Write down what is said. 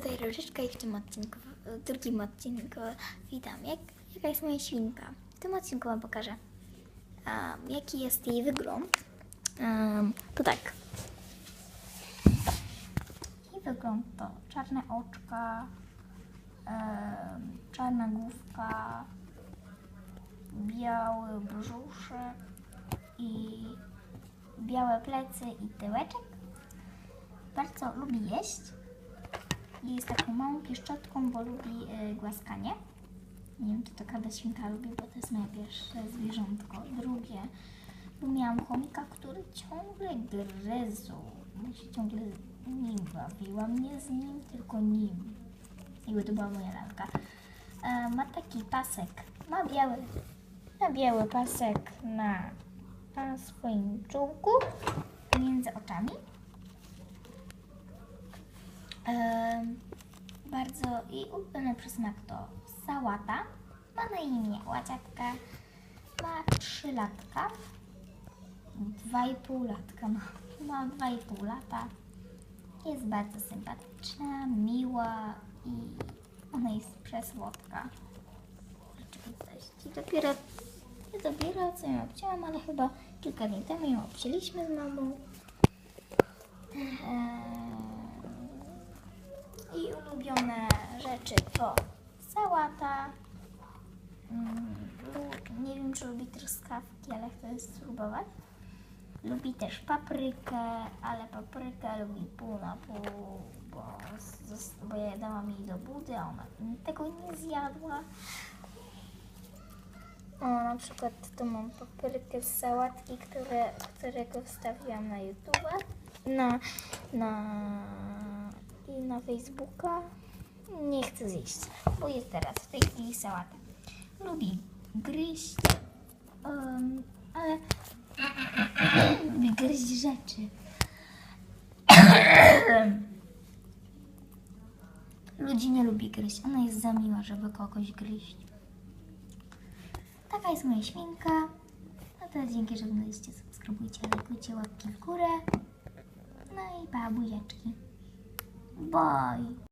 tutaj Różyczka i w tym odcinku, w drugim odcinku witam. Jak, jaka jest moja świnka? W tym odcinku Wam pokażę, um, jaki jest jej wygląd. Um, to tak. Jej wygląd to czarne oczka, em, czarna główka, biały brzuszek i białe plecy i tyłeczek. Bardzo lubi jeść. I jest taką małą pieszczotką, bo lubi y, głaskanie. Nie wiem, czy to każda świnka lubi, bo to jest moje pierwsze zwierzątko. Drugie, bo miałam chomika, który ciągle gryzł. Ja się ciągle nim bawiłam. Nie z nim, tylko nim. Jakby to była moja lalka. E, ma taki pasek. Ma biały, ma biały pasek na, na swoim czułku między oczami. Bardzo jej ulubiony przysmak to sałata. Ma na imię łaciatka. Ma 3 latka. 2,5 latka ma. Ma 2,5 lata. Jest bardzo sympatyczna, miła i ona jest przesłodka. Rzeczywistości. Dopiero, dopiero co ją obcięłam, ale chyba kilka dni temu ją obcięliśmy z mamą. Eee, I ulubione rzeczy to sałata. Mm, Nie wiem, czy lubi truskawki, ale chcę spróbować. Lubi też paprykę, ale paprykę lubi pół na pół, bo, bo ja dałam jej do budy, a ona tego nie zjadła. O, na przykład tu mam paprykę z sałatki, które, którego wstawiłam na YouTube, na, na, i na Facebooka. Nie chcę zjeść, bo jest teraz w tej chwili sałata. Lubi gryźć, em, ale lubi gryźć rzeczy. Ludzi nie lubi gryźć. Ona jest za miła, żeby kogoś gryźć. Taka jest moja świnka. No to dzięki, że oglądaliście, subskrybujcie, lajkujcie, łapki w górę. No i pa, buziaczki. Bye.